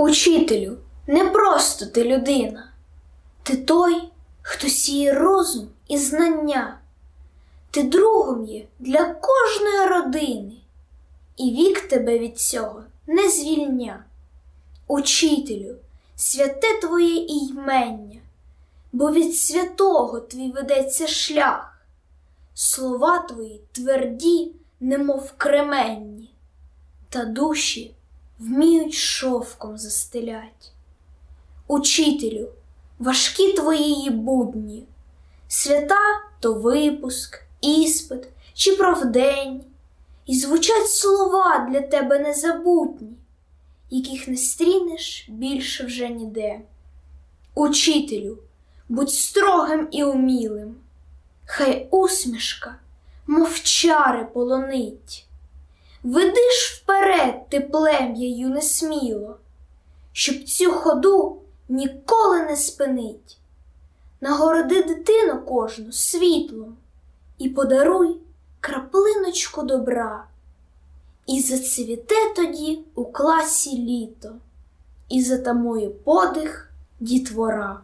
Учителю, не просто ти людина, ти той, хто сіє розум і знання. Ти другом є для кожної родини, і вік тебе від цього не звільня. Учителю, святе твоє імення, бо від святого твій ведеться шлях, слова твої тверді, немов кременні, та душі вміють шовком застелять. Учителю, важкі твої будні, свята то випуск, іспит чи правдень, і звучать слова для тебе незабутні, яких не стрінеш більше вже ніде. Учителю, будь строгим і умілим, хай усмішка, мов чари полонить. Веди ж вперед ти плем'яю несміло, щоб цю ходу ніколи не спинить. Нагороди дитину кожну світлом і подаруй краплиночку добра. І зацвіте тоді у класі літо, і затамує подих дітвора.